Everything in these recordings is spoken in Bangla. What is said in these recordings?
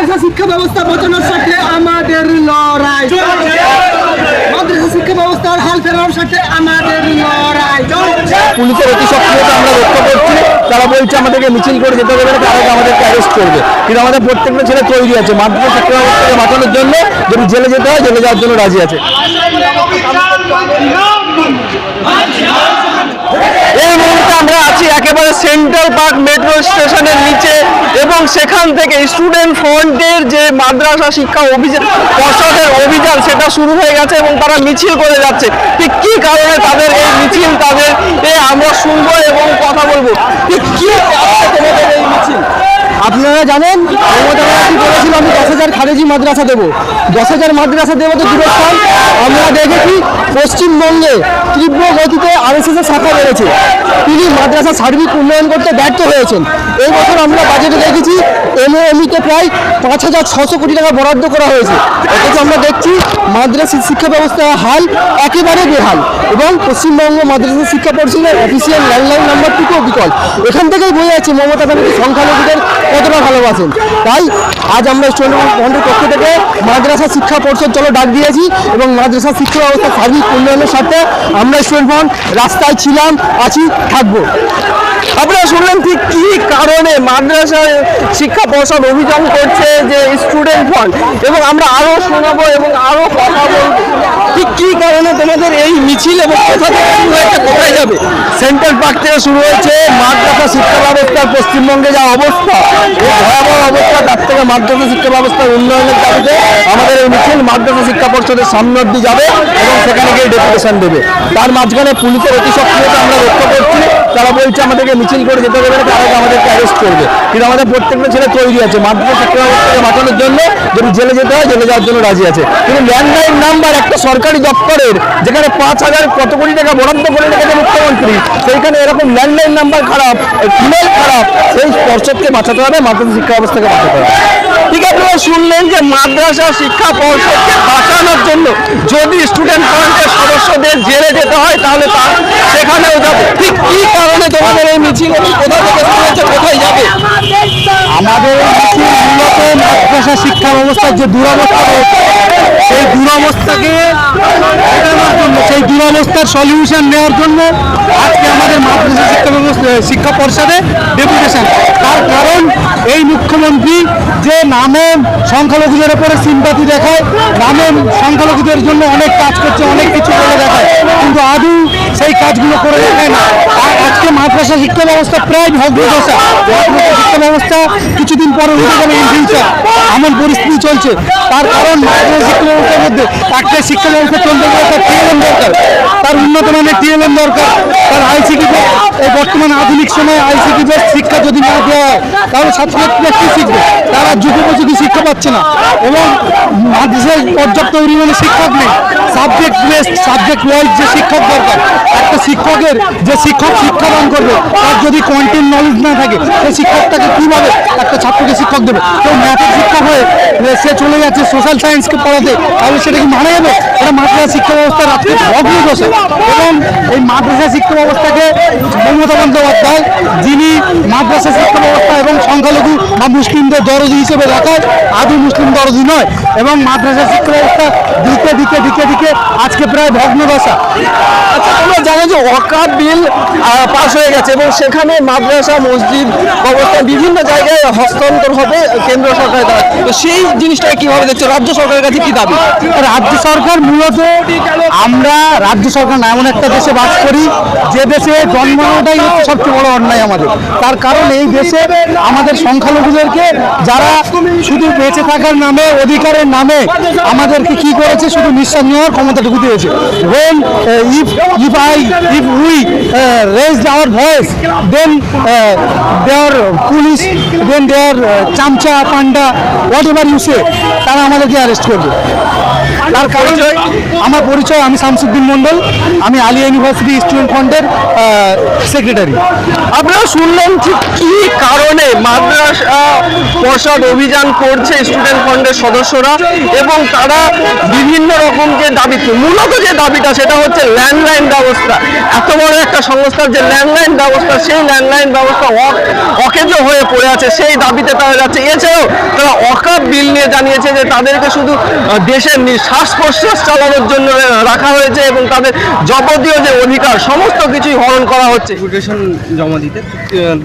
মাদ্রাসা শিক্ষা ব্যবস্থা বাঁচানোর সাথে আমাদের লড়াই। মাদ্রাসা শিক্ষা ব্যবস্থার হাল ফেরানোর সাথে আমাদের লড়াই। পুলিশের অতি সক্রিয়তা আমরা লক্ষ্য করছি। তারা বলছে আমাদেরকে মিছিল করে যেতে হবে না তার আমাদেরকে অ্যারেস্ট করবে। কিন্তু আমাদের প্রত্যেকটা ছেলে তৈরি আছে মাদ্রাসা শিক্ষা ব্যবস্থাকে বাঁচানোর জন্য যদি জেলে যেতে হয় জেলে যাওয়ার জন্য রাজি আছে এই মুহূর্তে আমরা আছি একেবারে সেন্ট্রাল পার্ক মেট্রো স্টেশনের নিচে এবং সেখান থেকে স্টুডেন্ট ফ্রন্টের যে মাদ্রাসা শিক্ষা অভিযান, পর্ষদের অভিযান, সেটা শুরু হয়ে গেছে এবং তারা মিছিল করে যাচ্ছে। ঠিক কি কারণে তাদের এই মিছিল, তাদের এ আমরা শুনব এবং কথা বলব? ঠিক কি কারণে তোমাদের এই মিছিল আপনারা জানেন? বলেছিল, আমি দশ হাজার খারেজি মাদ্রাসা দেবো। দশ হাজার মাদ্রাসা দেবো তো দূরস্থান। আমরা দেখেছি পশ্চিমবঙ্গে তীব্র গতিতে আরএসএসের শাখা বেড়েছে। তিনি মাদ্রাসা সার্বিক উন্নয়ন করতে ব্যর্থ হয়েছেন। এই বছর আমরা বাজেটে দেখেছি, এমওএমইতে প্রায় পাঁচ হাজার ছশো কোটি টাকা বরাদ্দ করা হয়েছে। অথচ আমরা দেখছি, মাদ্রাসা শিক্ষা ব্যবস্থার হাল একেবারে বেহাল এবং পশ্চিমবঙ্গ মাদ্রাসা শিক্ষা পরিষদের অফিসিয়াল ল্যান্ডলাইন নাম্বারটুকুও বিকল। এখান থেকেই বোঝা যাচ্ছে মমতা ব্যানার্জি সংখ্যালঘুদের কতটা ভালোবাসেন? তাই আজ আমরা স্টুডেন্ট পক্ষ থেকে মাদ্রাসা শিক্ষা পরিষদ চলো ডাক দিয়েছি এবং মাদ্রাসা শিক্ষা ব্যবস্থা সার্বিক উন্নয়নের সাথে আমরা স্টুডেন্ট রাস্তায় ছিলাম, আছি, থাকব। আপনারা শুনলেন ঠিক কি কারণে মাদ্রাসা শিক্ষা পর্ষদ অভিযান করছে যে স্টুডেন্ট ফান্ড এবং আমরা আরও শোনাবো এবং আরও কথা তোমাদের এই মিছিল এবং কোথা থেকে শুরু হয়েছে, কোথায় যাবে? সেন্ট্রাল পার্ক থেকে শুরু হয়েছে, মাদ্রাসা শিক্ষা ব্যবস্থার পশ্চিমবঙ্গে যা অবস্থা, এই ভয়াবহ অবস্থা, তার থেকে মাদ্রাসা শিক্ষা ব্যবস্থার উন্নয়নের দাবিতে আমাদের এই মিছিল মাদ্রাসা শিক্ষা পর্ষদের সামনে অব্দি যাবে এবং সেখানে গিয়ে ডেপুটেশন দেবে। তার মাঝখানে পুলিশের অতি সক্রিয়তা আমরা লক্ষ্য করছি। তারা বলছে আমাদেরকে মিছিল করে যেতে হবে, তার আমাদেরকে অ্যারেস্ট করবে। কিন্তু আমাদের প্রত্যেকটা ছেলে তৈরি আছে মাদ্রাসা শিক্ষা ব্যবস্থাকে বাঁচানোর জন্য যদি জেলে যেতে হয়, জেলে যাওয়ার জন্য রাজি আছে। কিন্তু ল্যান্ডলাইন নাম্বার একটা সরকারি দপ্তরের, যেখানে পাঁচ হাজার কত কোটি টাকা বরাদ্দ করে রেখেছে মুখ্যমন্ত্রী, সেইখানে এরকম ল্যান্ডলাইন নাম্বার খারাপ ইমেল খারাপ, সেই পর্ষদকে বাঁচাতে হবে, মাধ্যমিক শিক্ষা ব্যবস্থাকে বাঁচাতে হবে। ঠিক আছে শুনলেন যে মাদ্রাসা শিক্ষা পর্ষদকে বাঁচানোর জন্য যদি স্টুডেন্ট ফ্রন্টের সদস্যদের জেলে যেতে হয়, তাহলে তার সেখানেও যাবে। ঠিক কি কারণে তোমাদের এই মিছিল কোথা থেকে কোথায় যাবে? আমাদের মাদ্রাসা শিক্ষা ব্যবস্থার যে দুরবস্থা রয়েছে দুরবস্থাকে মেটানোর জন্য সেই দুরবস্থার সলিউশন নেওয়ার জন্য আজকে আমাদের মাদ্রাসা শিক্ষা ব্যবস্থা শিক্ষা পর্ষদে ডেপুটেশন তার কারণ এই মুখ্যমন্ত্রী যে নামে সংখ্যালঘুদের উপরে সিম্পাতি দেখায়, নামে সংখ্যালঘুদের জন্য অনেক কাজ করছে, অনেক কিছু করে দেখায়, কিন্তু আদৌ সেই কাজগুলো করে দেখায় না। আজকে মাদ্রাসা শিক্ষা ব্যবস্থা প্রায় ভগ্নদশা মাদ্রাসা শিক্ষা ব্যবস্থা কিছুদিন পরে উঠে যাবে ইন ফিউচার এমন পরিস্থিতি চলছে। তার কারণ মাদ্রাসা শিক্ষা ব্যবস্থার মধ্যে একটা শিক্ষা ব্যবস্থা চলতে গেলে তার টিএলএম দরকার। তার উন্নত মানের টিএলএম দরকার। তার আইসিটি বর্তমান আধুনিক সময়ে আইসিটি বেস শিক্ষা যদি না দেওয়া হয়, তাহলে ছাত্রছাত্রীরা কী শিখবে? তারা যুগোপযোগী শিক্ষা পাচ্ছে না। এবং মাদ্রাসায় পর্যাপ্ত পরিমাণে শিক্ষক নেই। সাবজেক্ট বেসড সাবজেক্ট ওয়াইজ যে শিক্ষক দরকার, একটা শিক্ষকের যে শিক্ষক শিক্ষাদান করবে, তার যদি কন্টেন্ট নলেজ না থাকে, সেই শিক্ষকটাকে কীভাবে একটা ছাত্রকে শিক্ষক দেবে? কেউ ম্যাথের শিক্ষক হয়ে সে চলে যাচ্ছে সোশ্যাল সায়েন্সকে পড়াতে, তাহলে সেটা কি মানা যাবে? এটা মাদ্রাসা শিক্ষা ব্যবস্থা আজকে ভগ্ন এবং এই মাদ্রাসা শিক্ষা ব্যবস্থাকে মমতা বন্দ্যোপাধ্যায় যিনি মাদ্রাসা শিক্ষা ব্যবস্থা এবং সংখ্যালঘু বা মুসলিমদের দরজি হিসেবে দেখায় আদৌ মুসলিম দরজি নয় এবং মাদ্রাসা শিক্ষা ব্যবস্থা দিকে দিকে দিকে দিকে আজকে প্রায় ভগ্নদশা আচ্ছা তোমরা জানো যে ওয়াকাব বিল পাশ হয়ে গেছে এবং সেখানে মাদ্রাসা মসজিদ ব্যবস্থা বিভিন্ন জায়গায় হস্তান্তর হবে কেন্দ্র সরকারের দ্বারা। তো সেই জিনিসটাকে কীভাবে দেখছ? রাজ্য সরকারের কাছে কি দাবি? রাজ্য সরকার মূলত আমরা রাজ্য সরকার না এমন একটা দেশে বাস করি যে দেশে জন্মানোটাই হচ্ছে সবচেয়ে বড় অন্যায় আমাদের। তার কারণ এই দেশে আমাদের সংখ্যালঘুদেরকে যারা শুধু বেঁচে থাকার নামে অধিকারের নামে আমাদেরকে কি করেছে শুধু নিঃশ্বাস নেওয়ার ক্ষমতাটুকু দিয়েছে। I if we uh, raised our voice then uh, their police then their uh, চামচা পান্ডা হোয়াট এভার ইউ সে তারা আমাদেরকে অ্যারেস্ট করবে। তার পরিচয় আমার পরিচয় আমি শামসুদ্দিন মণ্ডল, আমি আলিয়া ইউনিভার্সিটি স্টুডেন্ট ফান্ডের সেক্রেটারি আপনারা শুনলেন ঠিক কি কারণে মাদ্রাসা পর্ষদ অভিযান করছে স্টুডেন্ট ফান্ডের সদস্যরা এবং তারা বিভিন্ন রকম যে দাবি, মূলত যে দাবিটা সেটা হচ্ছে ল্যান্ডলাইন ব্যবস্থা। এত বড় একটা সংস্থার যে ল্যান্ডলাইন ব্যবস্থা, সেই ল্যান্ডলাইন ব্যবস্থা অকেজো হয়ে পড়ে আছে, সেই দাবিতে তারা যাচ্ছে। এছাড়াও তারা অকাপ বিল নিয়ে জানিয়েছে যে তাদেরকে শুধু দেশের শ্বাস প্রশ্বাস চালানোর জন্য রাখা হয়েছে এবং তাদের যাবতীয় যে অধিকার সমস্ত কিছুই হরণ করা হচ্ছে। ডেপুটেশন জমা দিতে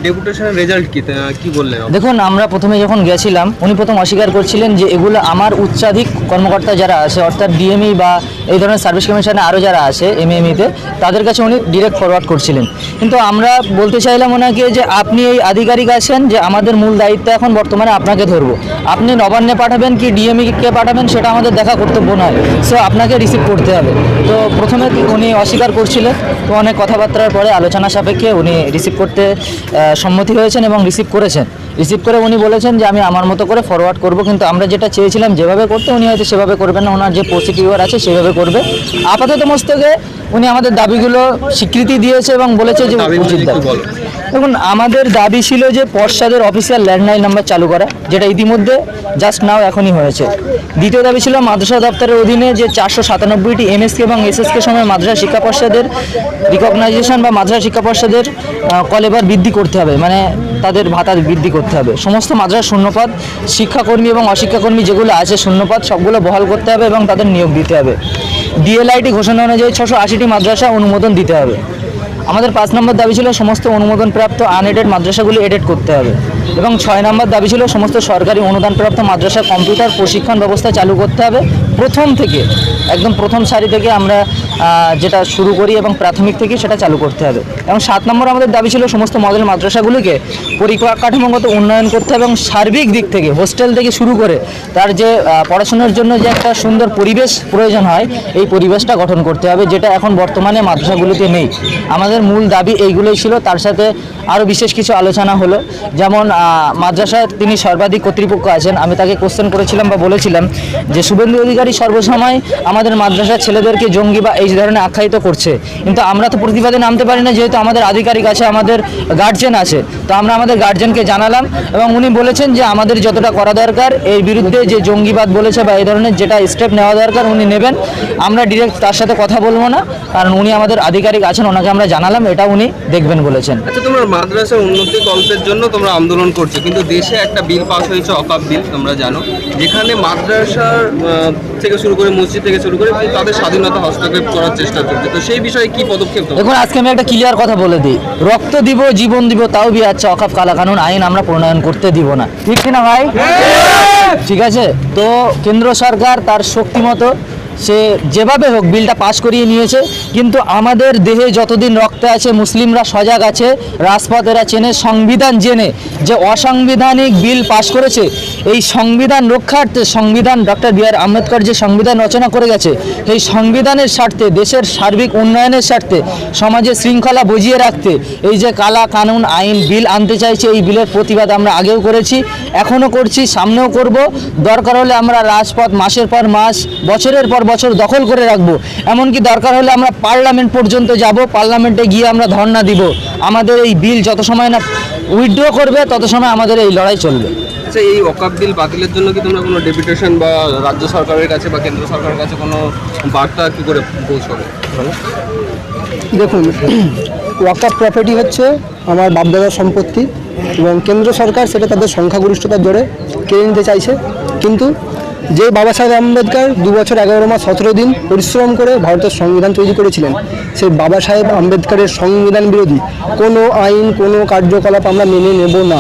ডেপুটেশনের রেজাল্ট কি? কি বললেন দেখুন আমরা প্রথমে যখন গেছিলাম উনি প্রথম অস্বীকার করছিলেন যে এগুলো আমার উচ্চাধিক কর্মকর্তা যারা আছে অর্থাৎ ডিএমই বা এই ধরনের সার্ভিস কমিশনে আরও যারা আছে এমএমইতে তাদের কাছে উনি ডিরেক্ট ফরওয়ার্ড করছিলেন। কিন্তু আমরা বলতে চাইলাম ওনাকে যে আপনি এই আধিকারিক আছেন যে আমাদের মূল দায়িত্ব এখন বর্তমানে আপনাকে ধরবো। আপনি নবান্নে পাঠাবেন কি ডিএমইকে পাঠাবেন সেটা আমাদের দেখা কর্তব্য নয় সো আপনাকে রিসিভ করতে হবে। তো প্রথমে উনি অস্বীকার করছিলেন। তো অনেক কথাবার্তার পরে আলোচনা সাপেক্ষে উনি রিসিভ করতে সম্মতি হয়েছেন এবং রিসিভ করেছেন। রিসিভ করে উনি বলেছেন যে আমি আমার মতো করে ফরওয়ার্ড করব। কিন্তু আমরা যেটা চেয়েছিলাম যেভাবে করতে উনি হয়তো সেভাবে করবেন না। ওনার যে প্রসিডিওর আছে সেভাবে করবে। আপাতত মস্তকে উনি আমাদের দাবিগুলো স্বীকৃতি দিয়েছে এবং বলেছে যে উচিত। দেখুন, আমাদের দাবি ছিল যে পর্ষদের অফিসিয়াল ল্যান্ডলাইন নাম্বার চালু করা, যেটা ইতিমধ্যে জাস্ট নাও এখনই হয়েছে। দ্বিতীয় দাবি ছিল মাদ্রাসা দপ্তরের অধীনে যে চারশো সাতানব্বইটি এমএসকে এবং এসএসকে সময় মাদ্রাসা শিক্ষা পর্ষদের রিকগনাইজেশন বা মাদ্রাসা শিক্ষা পর্ষদের কলেবার বৃদ্ধি করতে হবে মানে তাদের ভাতা বৃদ্ধি করতে হবে। সমস্ত মাদ্রাসা শূন্যপদ, শিক্ষাকর্মী এবং অশিক্ষাকর্মী যেগুলো আছে শূন্যপদ, সবগুলো বহাল করতে হবে এবং তাদের নিয়োগ দিতে হবে। ডিএলআইটি ঘোষণা অনুযায়ী ছশো আশিটি মাদ্রাসা অনুমোদন দিতে হবে। আমাদের পাঁচ নম্বর দাবি ছিল সমস্ত অনুমোদনপ্রাপ্ত আনএডেড মাদ্রাসাগুলি এডেড করতে হবে। এবং ছয় নম্বর দাবি ছিল সমস্ত সরকারি অনুদানপ্রাপ্ত মাদ্রাসা কম্পিউটার প্রশিক্ষণ ব্যবস্থা চালু করতে হবে। প্রথম থেকে, একদম প্রথম সারি থেকে আমরা যেটা শুরু করি এবং প্রাথমিক থেকে সেটা চালু করতে হবে। এবং সাত নম্বর আমাদের দাবি ছিল সমস্ত মডেল মাদ্রাসাগুলিকে পরিকাঠামোগত উন্নয়ন করতে হবে এবং সার্বিক দিক থেকে, হোস্টেল থেকে শুরু করে তার যে পড়াশোনার জন্য যে একটা সুন্দর পরিবেশ প্রয়োজন হয়, এই পরিবেশটা গঠন করতে হবে, যেটা এখন বর্তমানে মাদ্রাসাগুলিতে নেই। আমাদের মূল দাবি এইগুলোই ছিল, তার সাথে আরও বিশেষ কিছু আলোচনা হলো। যেমন মাদ্রাসায় তিনি সর্বাধিক কর্তৃপক্ষ আছেন, আমি তাকে কোশ্চেন করেছিলাম বা বলেছিলাম যে, শুভেন্দু অধিকারী সর্বসময় আমাদের মাদ্রাসার ছেলেদেরকে জঙ্গি বা এই ধরনের আখ্যায়িত করছে। কিন্তু আমরা তো প্রতিবাদে নামতে পারি না, যেহেতু আমাদের আধিকারিক আছে, আমাদের গার্জেন আছে। তো আমরা আমাদের গার্জেনকে জানালাম এবং উনি বলেছেন যে আমাদের যতটা করা দরকার, এর বিরুদ্ধে যে জঙ্গিবাদ বলেছে বা এই ধরনের যেটা স্টেপ নেওয়া দরকার উনি নেবেন। আমরা ডিরেক্ট তার সাথে কথা বলব না, কারণ উনি আমাদের আধিকারিক আছেন, ওনাকে আমরা জানালাম, এটা উনি দেখবেন বলেছেন। আচ্ছা তোমরা মাদ্রাসার উন্নতি কল্পের জন্য তোমরা আন্দোলন করছ, কিন্তু দেশে একটা বিল পাস হয়েছে, অকাপ বিল, তোমরা জানো। যেখানে মাদ্রাসার থেকে শুরু করে মসজিদ থেকে শুরু করে তাদের স্বাধীনতা হস্তক্ষেপ করার চেষ্টা করছে তো সেই বিষয়ে কি পদক্ষেপ দেখুন আজকে আমি একটা ক্লিয়ার কথা বলে দিই। রক্ত দিব জীবন দিব তাও বি আচ্ছা অকাফ কালা কানুন আইন আমরা প্রণয়ন করতে দিব না। ঠিক কিনা ভাই? ঠিক আছে। তো কেন্দ্র সরকার তার শক্তি মতো সে যেভাবে হোক বিলটা পাশ করিয়ে নিয়েছে, কিন্তু আমাদের দেহে যতদিন রক্ত আছে, মুসলিমরা সজাগ আছে, রাজপথেরা চেনে, সংবিধান জেনে যে অসাংবিধানিক বিল পাশ করেছে, এই সংবিধান রক্ষার্থে সংবিধান ডক্টর বি আর আম্বেদকর যে সংবিধান রচনা করে গেছে, সেই সংবিধানের স্বার্থে, দেশের সার্বিক উন্নয়নের স্বার্থে, সমাজে শৃঙ্খলা বজিয়ে রাখতে, এই যে কালা কানুন আইন বিল আনতে চাইছে, এই বিলের প্রতিবাদ আমরা আগেও করেছি, এখনও করছি, সামনেও করব। দরকার হলে আমরা রাজপথ মাসের পর মাস, বছরের পর বছর দখল করে রাখব। এমনকি দরকার হলে আমরা পার্লামেন্ট পর্যন্ত যাব পার্লামেন্টে গিয়ে আমরা ধর্ণা দিব। আমাদের এই বিল যত সময় না উইথড্র করবে তত সময় আমাদের এই লড়াই চলবে। আচ্ছা এই অকাপ বিল বাতিলের জন্য কি তোমরা কোনো ডেপুটেশন বা রাজ্য সরকারের কাছে বা কেন্দ্র সরকারের কাছে কোনো বার্তা কি করে পৌঁছবে? দেখুন ওয়াকাপ প্রপার্টি হচ্ছে আমার বাপদাদার সম্পত্তি এবং কেন্দ্র সরকার সেটা তাদের সংখ্যাগরিষ্ঠতার জোরে কেড়ে নিতে চাইছে। কিন্তু যে বাবা সাহেব আম্বেদকর দু বছর এগারো মাস সতেরো দিন পরিশ্রম করে ভারতের সংবিধান তৈরি করেছিলেন, সেই বাবা সাহেব আম্বেদকরের সংবিধান বিরোধী কোনো আইন, কোনো কার্যকলাপ আমরা মেনে নেব না।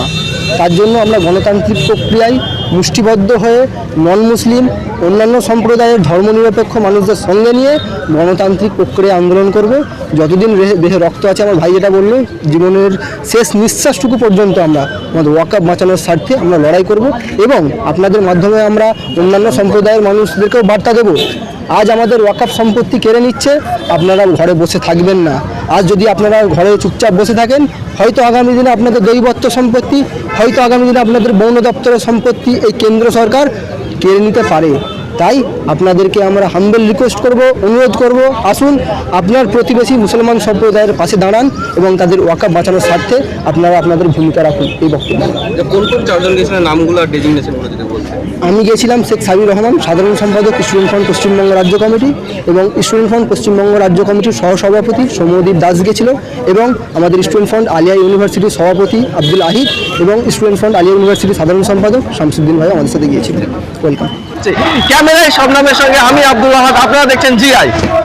তার জন্য আমরা গণতান্ত্রিক প্রক্রিয়ায় মুষ্টিবদ্ধ হয়ে নন মুসলিম অন্যান্য সম্প্রদায়ের ধর্মনিরপেক্ষ মানুষদের সঙ্গে নিয়ে গণতান্ত্রিক প্রক্রিয়ায় আন্দোলন করব। যতদিন দেহে রক্ত আছে, আমার ভাই যেটা বলল, জীবনের শেষ নিঃশ্বাসটুকু পর্যন্ত আমরা, আমাদের ওয়াকআপ বাঁচানোর স্বার্থে আমরা লড়াই করব এবং আপনাদের মাধ্যমে আমরা অন্যান্য সম্প্রদায়ের মানুষদেরকেও বার্তা দেব। আজ আমাদের ওয়াকআপ সম্পত্তি কেড়ে নিচ্ছে, আপনারা ঘরে বসে থাকবেন না। আজ যদি আপনারা ঘরে চুপচাপ বসে থাকেন, হয়তো আগামী দিনে আপনাদের দৈবত্ব সম্পত্তি, হয়তো আগামী দিনে আপনাদের বন দপ্তরের সম্পত্তি এই কেন্দ্র সরকার কেড়ে নিতে পারে। তাই আপনাদেরকে আমরা হাম্বেল রিকোয়েস্ট করব, অনুরোধ করব, আসুন আপনার প্রতিবেশী মুসলমান সম্প্রদায়ের পাশে দাঁড়ান এবং তাদের ওয়াকাপ বাঁচানোর স্বার্থে আপনারা আপনাদের ভূমিকা রাখুন। এই বক্তব্য। কোন কোন চারজন নামগুলো আর ডেজিগনেশনগুলো যদি বলছেন আমি গিয়েছিলাম শেখ সাবির রহমান, সাধারণ সম্পাদক স্টুডেন্ট ফ্রন্ট পশ্চিমবঙ্গ রাজ্য কমিটি এবং স্টুডেন্ট ফ্রন্ট পশ্চিমবঙ্গ রাজ্য কমিটির সহসভাপতি সৌম্যদীপ দাস গেছিল এবং আমাদের স্টুডেন্ট ফ্রন্ট আলিয়া ইউনিভার্সিটির সভাপতি আব্দুল আহিদ এবং স্টুডেন্ট ফ্রন্ট আলিয়া ইউনিভার্সিটির সাধারণ সম্পাদক শামসুদ্দিন ভাই আমাদের সাথে গিয়েছিলেন। ওয়েলকাম ক্যামেরায় সব নামের সঙ্গে আমি আব্দুল আহাদ, আপনারা দেখছেন জিআই